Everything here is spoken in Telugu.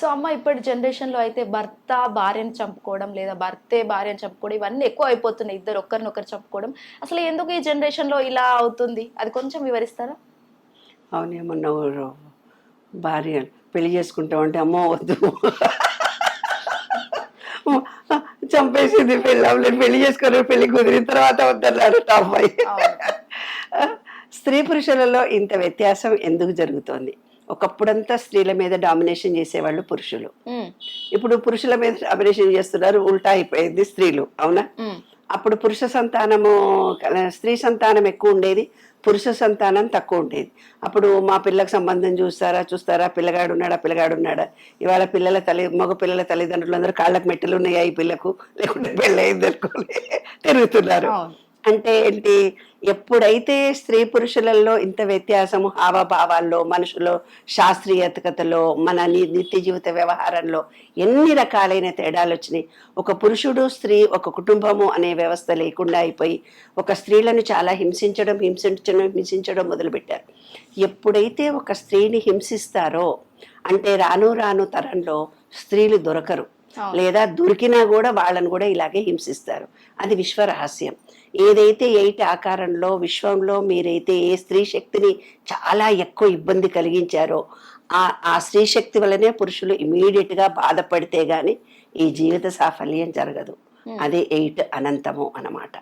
సో అమ్మ ఇప్పటి జనరేషన్లో అయితే భర్త భార్యను చంపుకోవడం లేదా భర్తే భార్యను చంపుకోవడం ఇవన్నీ ఎక్కువ అయిపోతున్నాయి. ఇద్దరు ఒకరినొకరు చంపుకోవడం. అసలు ఎందుకు ఈ జనరేషన్లో ఇలా అవుతుంది? అది కొంచెం వివరిస్తారా? అవునేమన్నా భార్య పెళ్ళి చేసుకుంటామంటే అమ్మో వద్దు. చంపేసింది పెళ్ళి పెళ్ళి చేసుకుని పెళ్ళి కుదిరిన తర్వాత వద్దన్నాడు టాప్ అయ్యి స్త్రీ పురుషులలో ఇంత వ్యత్యాసం ఎందుకు జరుగుతోంది? ఒకప్పుడంతా స్త్రీల మీద డామినేషన్ చేసేవాళ్ళు పురుషులు. ఇప్పుడు పురుషుల మీద డామినేషన్ చేస్తున్నారు ఉల్టా అయిపోయింది స్త్రీలు అవునా? అప్పుడు పురుష సంతానము స్త్రీ సంతానం ఎక్కువ ఉండేది పురుష సంతానం తక్కువ ఉండేది. అప్పుడు మా పిల్లలకు సంబంధం చూస్తారా చూస్తారా? పిల్లగాడు ఉన్నాడా పిల్లగాడు ఉన్నాడా? ఇవాళ పిల్లల తల్లి మగ పిల్లల తల్లిదండ్రులు అందరూ కాళ్ళకు మెట్టలు ఉన్నాయా ఈ పిల్లకు? లేకుంటే పెళ్ళయింది అనుకోని తిరుగుతున్నారు. అంటే ఏంటి? ఎప్పుడైతే స్త్రీ పురుషులలో ఇంత వ్యత్యాసము హావభావాల్లో మనుషులో శాస్త్రీయతకతలో మన ని- నిత్య జీవిత వ్యవహారంలో ఎన్ని రకాలైన తేడాలు వచ్చినాయి. ఒక పురుషుడు స్త్రీ ఒక కుటుంబము అనే వ్యవస్థ లేకుండా అయిపోయి ఒక స్త్రీలను చాలా హింసించడం హింసించడం హింసించడం మొదలుపెట్టారు. ఎప్పుడైతే ఒక స్త్రీని హింసిస్తారో అంటే రాను రాను తరంలో స్త్రీలు దొరకరు. లేదా దొరికినా కూడా వాళ్ళని కూడా ఇలాగే హింసిస్తారు. అది విశ్వ రహస్యం. ఏదైతే ఎయిట్ ఆకారంలో విశ్వంలో మీరైతే ఏ స్త్రీ శక్తిని చాలా ఎక్కువ ఇబ్బంది కలిగించారో ఆ ఆ స్త్రీ శక్తి వల్లనే పురుషులు ఇమీడియట్గా బాధపడితే గాని ఈ జీవిత సాఫల్యం జరగదు. అదే ఎయిట్ అనంతము అన్నమాట.